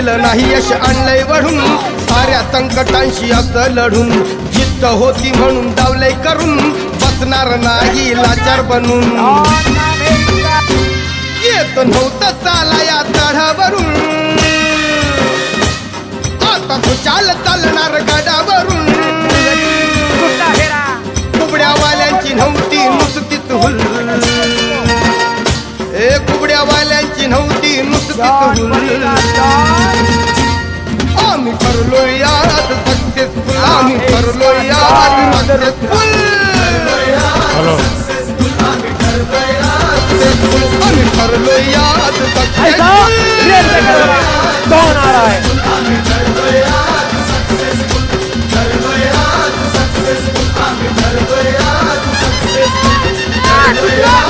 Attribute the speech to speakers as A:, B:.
A: दिलं नाही यश आणलंय वढून साऱ्या संकटांशी असं लढून. जिद्द होती म्हणून डावलय करून. बसणार नाही लाचार बनून. येत नव्हतं चाला या चढावरून आता तू चाल चालणार गडावरून. कुबड्यावाल्यांची नव्हती नुसतीच हुल. ए कुबड्यावाल्यांची नव्हती नुसतीच हुल. ठरलोय यात सक्सेसफुल. आम्ही ठरलोय यात सक्सेसफुल. आम्ही ठरलोय यात सक्सेसफुल.
B: कौन आ रहा है
A: Hallelujah!